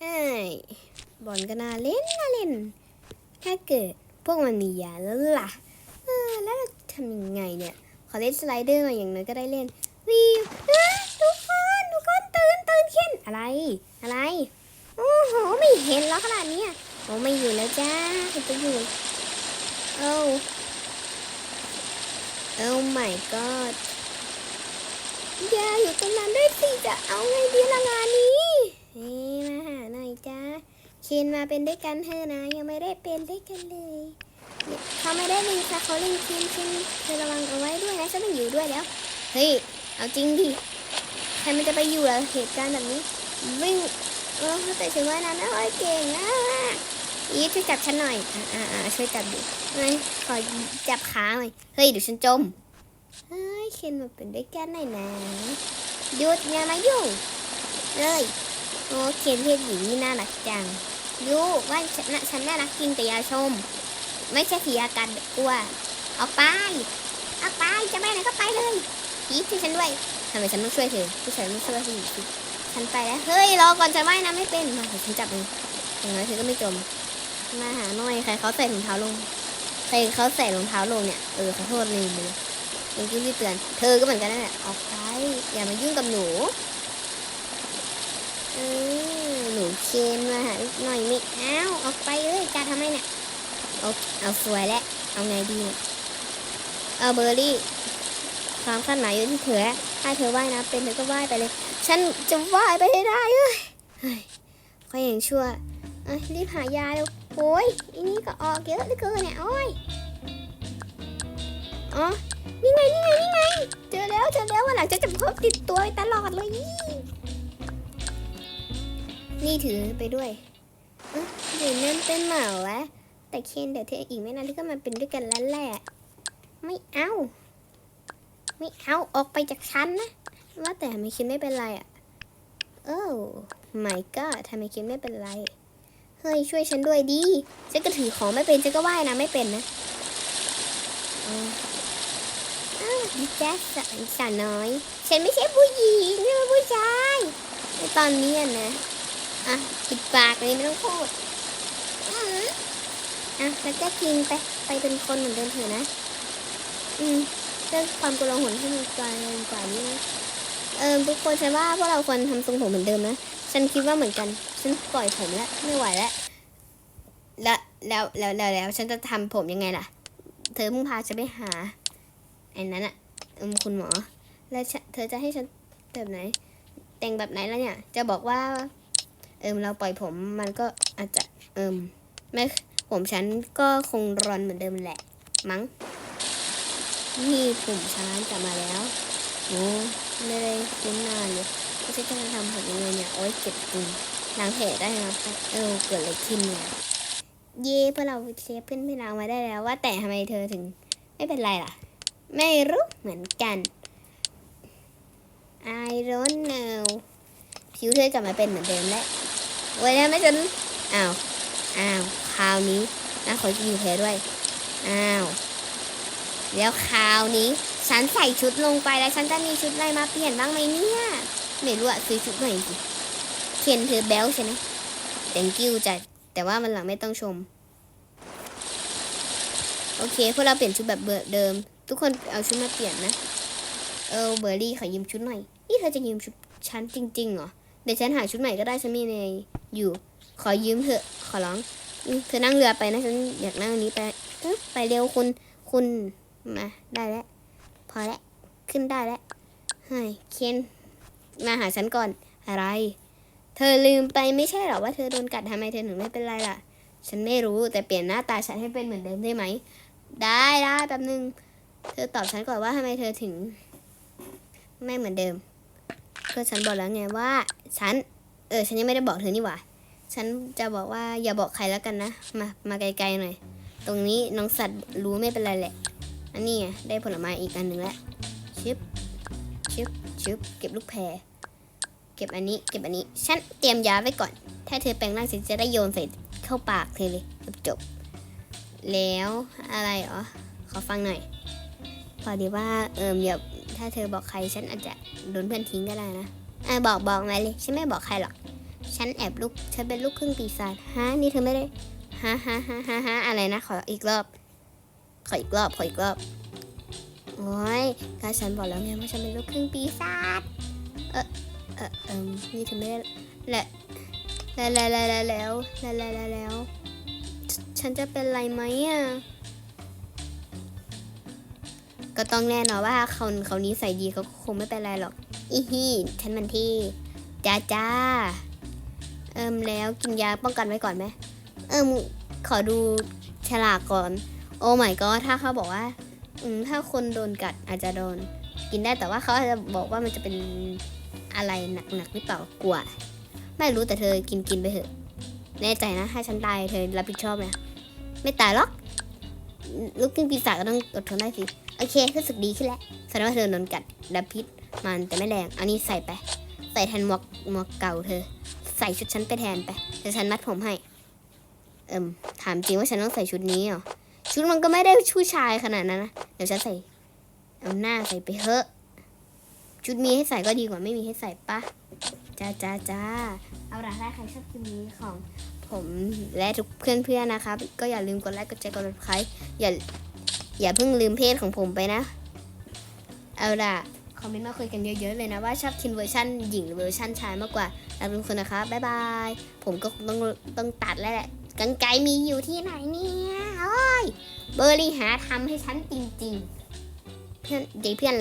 เอ้ยบอลก็น่าเล่นน่าเล่น ถ้าเกิดพวกมันมียาแล้วล่ะเออแล้วเราทำยังไงเนี่ยขอเล่นสไลเดอร์มาอย่างน้อยก็ได้เล่นวิวทุกคนทุกคนตื่นตื่นเขียนอะไรอะไรโอ้โหไม่เห็นแล้วขนาดนี้โอ้ไม่อยู่แล้วจ้าเห็นตัวอยู่โอ้โอ้ my god อย่าอยู่ตรงนั้นด้วยสิจะเอาไงดีละงานนี้เฮ้มาหาหน่อยจ้า เคนมาเป็นด้วยกันเถอะนะ ยังไม่ได้เป็นด้วยกันเลยเขาไม่ได้ลิงค่ะเขาลิงเคนเคนเธอระวังเอาไว้ด้วยนะฉันไม่อยู่ด้วยแล้ว เฮ้ย เอาจริงดิ ใครมันจะไปอยู่อะเหตุการณ์แบบนี้ วิ่งเออแต่ฉันว่านั้นโอ้ยเก่งนะอีช่วยจับฉันหน่อยอ่าอ่าอ่าช่วยจับดิเฮ้ยขอจับขาหน่อย เฮ้ยเดี๋ยวฉันจม เฮ้ยเคนมาเป็นด้วยกันหน่อยนะหยุดอย่ามายุ่งเลยโอ้เคนเพศหญิงนี่น่ารักจัง ยูว่าฉันน่ะฉันน่ารักจริงแต่อย่าชม ไม่ใช่ผีอาการกลัวออกไปออกไปจะไปไหนก็ไปเลยพีช่วยฉันด้วยทำไมฉันต้องช่วยเธอผู้ชายไม่ช่วยผู้หญิงสิฉันไปแล้วเฮ้ยรอก่อนจะว่ายน้ำไม่เป็นมาเดี๋ยวฉันจับเองอย่างน้อยเธอก็ไม่จมมาหาหน่อยใครเขาใส่ถุงเท้าลงใครเขาใส่รองเท้าลงเนี่ยเออขอโทษลืมไปเลยเมื่อกี้ที่เตือนเธอก็เหมือนกันนั่นแหละออกไปอย่ามายุ่งกับหนู เออ เคมาหาหน่อยม่เอาวออกไปเลยการทำไมเนี่ยเอาเอาสวยแล้วเอาไงดีเนี่ยเอาเบอร์รี่ความคาดหมายอยู่ที่เธอถ้าเธอว่ายนะเป็นเธอก็ว่ายไปเลย ฉันจะว่ายไปให้ได้เอ้ยเฮ้ยค่อยอย่างชั่วรีบหายาเร็วโอ้ยอันนี้ก็ออกเยอะเหลือเกินเนี่ยโอ้ยอ๋อนี่ไงนี่ไงนี่ไงเจอแล้วเจอแล้ววันหลังจะจะพกติดตัวไปตลอดเลย นี่ถือไปด้วยเอ้ยเดี๋ยวนั่นเป็นเหมาวะ แต่เคนเดี๋ยวเธออีกไม่นานที่ก็มาเป็นด้วยกันแล้วแหละ ไม่เอา ไม่เอาออกไปจากฉันนะ ว่าแต่ทำไมเคนไม่เป็นไรอะโอ้ my god ทำไมเคนไม่เป็นไร เฮ้ยช่วยฉันด้วยดิ ฉันก็ถือของไม่เป็นฉันก็ว่ายนะไม่เป็นนะอ๋อดิแจ๊สสาวสาวน้อย ฉันไม่ใช่ผู้หญิงนี่เป็นผู้ชายในตอนนี้นะ อะปิดปากเลยไม่ต้องพูดอื้ออะแล้วก็กินไป ไปเป็นคนเหมือนเดิมเถอะนะ อืมเรื่องความกลาหนให้มันกลายเป็นกว่านี้นะเออทุกคนฉันว่าพวกเราควรทำทรงผมเหมือนเดิมนะ ฉันคิดว่าเหมือนกัน ฉันปล่อยผมแล้วไม่ไหวแล้วแล้วแล้วแล้วแล้วแล้วฉันจะทำผมยังไงล่ะ เธอเพิ่งพาฉันไปหาไอ้นั้นอะอืมคุณหมอ แล้วเธอจะให้ฉันแบบไหน แต่งแบบไหนแล้วเนี่ย จะบอกว่า เอิมเราปล่อยผมมันก็อาจจะเอิมไม่ผมฉันก็คงรอนเหมือนเดิมแหละ มั้ง นี่ผมฉันกลับมาแล้วโอ้ไม่ได้คุ้นนานเลยไม่ใช่จะทำผมยังไงเนี่ยโอ๊ยเจ็บจริงล้างแผลได้นะเออเกิดอะไรขึ้นเนี่ยเย่พวกเราเชฟเพื่อนพี่เรามาได้แล้ว ว่าแต่ทำไมเธอถึง ไม่เป็นไรล่ะ ไม่รู้เหมือนกัน I don't know ผิวเธอกลับมาเป็นเหมือนเดิมแล้ว โอ้ยแล้วไม่จนอ้าว อ้าว คราวนี้นะขออยู่แพ้ด้วย อ้าว แล้วคราวนี้ ฉันใส่ชุดลงไปแล้วฉันจะมีชุดอะไรมาเปลี่ยนบ้างไหมเนี่ย ไม่รู้อะซื้อชุดใหม่สิเคนเธอแบลใช่ไหม thank you จ้ะแต่ว่ามันหลังไม่ต้องชม โอเคพวกเราเปลี่ยนชุดแบบเบอร์เดิม ทุกคนเอาชุดมาเปลี่ยนนะ เออเบอร์รี่ขอยืมชุดหน่อย นี่เธอจะยืมชุดฉันจริงๆเหรอ เดี๋ยวฉันหาชุดใหม่ก็ได้ฉันมีในอยู่ ขอยืมเถอะ ขอร้องเธอนั่งเรือไปนะฉันอยากนั่งอันนี้ไปไปเร็วคุณคุณมาได้แล้ว พอแล้วขึ้นได้แล้วเฮ้ยเคนมาหาฉันก่อนอะไร เธอลืมไปไม่ใช่หรอว่าเธอโดนกัดทำไมเธอถึงไม่เป็นไรล่ะ ฉันไม่รู้แต่เปลี่ยนหน้าตาฉันให้เป็นเหมือนเดิมได้ไหม ได้ได้แป๊บนึง เธอตอบฉันก่อนว่าทำไมเธอถึง ไม่เหมือนเดิม ก็ฉันบอกแล้วไงว่า ฉัน เออ ฉันยังไม่ได้บอกเธอนี่หว่า ฉันจะบอกว่าอย่าบอกใครแล้วกันนะ มา มาไกลๆหน่อย ตรงนี้น้องสัตว์รู้ไม่เป็นไรแหละ อันนี้ไงได้ผลไม้อีกอันหนึ่งแล้ว ชิบ ชิบ ชิบ เก็บลูกแพร เก็บอันนี้ เก็บอันนี้ ฉันเตรียมยาไว้ก่อน ถ้าเธอแปลงร่างเสร็จจะได้โยนใส่เข้าปากเธอเลย จบ แล้วอะไรเหรอขอฟังหน่อย พอดีว่า เอิมเดี๋ยว ถ้าเธอบอกใครฉันอาจจะโดนเพื่อนทิ้งก็ได้นะอ่บอกบอกมาเลยฉันไม่บอกใครหรอก ฉันแอบลูกฉันเป็นลูกครึ่งปีศาจฮะนี่เธอไม่ได้ฮะฮะฮะฮะฮะอะไรนะขออีกรอบขออีกรอบขออีกรอบโอ้ยก็ฉันบอกแล้วไงว่าฉันเป็นลูกครึ่งปีศาจเออเออเออนี่เธอไม่ได้และแล้วแล้วแล้วแล้วแล้วแล้วฉันจะเป็นไรไหมอะ ก็ต้องแน่นอนว่าเขาเขานี้ใส่ดีเขาก็คงไม่เป็นไรหรอก อีฮีฉันมันที่จ้าจ้า เอิมแล้วกินยาป้องกันไว้ก่อนไหม เอิมขอดูฉลากก่อน โอ้ไม่ก็ถ้าเขาบอกว่า อืมถ้าคนโดนกัดอาจจะโดน กินได้แต่ว่าเขาอาจจะบอกว่ามันจะเป็นอะไรหนักๆหรือเปล่ากลัว ไม่รู้แต่เธอกินกินไปเถอะ แน่ใจนะถ้าฉันตายเธอรับผิดชอบไหมไม่ตายหรอก ลูกกิ้งปีศาจก็ต้องอดทนได้สิ โอเครู้สึกดีขึ้นแล้วแสดงว่าเธอโดนกัดรับพิษมันแต่ไม่แรง อันนี้ใส่ไป ใส่แทนหมวกหมวกเก่าเธอ ใส่ชุดฉันไปแทนไปเดี๋ยวฉันมัดผมให้ เอิมถามจริงว่าฉันต้องใส่ชุดนี้เหรอ ชุดมันก็ไม่ได้ชู้ชายขนาดนั้นนะ เดี๋ยวฉันใส่ เอาหน้าใส่ไปเถอะ ชุดมีให้ใส่ก็ดีกว่าไม่มีให้ใส่ปะจ้าจ้าจ้าเอาล่ะถ้าใครชอบคลิปนี้ของผมและทุกเพื่อนๆนะครับ ก็อย่าลืมกดไลค์กดแชร์กดติดตามอย่า อย่าเพิ่งลืมเพศของผมไปนะ เอาล่ะ คอมเมนต์มาคุยกันเยอะๆเลยนะว่าชอบคินเวอร์ชันหญิงหรือเวอร์ชันชายมากกว่ารักทุกคนนะคะบ๊ายบาย ผมก็ต้องต้องตัดแล้วแหละกังไกมีอยู่ที่ไหนเนี่ยโอ้ยเบอร์รี่หาทำให้ฉันจริงๆ เพื่อนเดี๋ยเพื่อน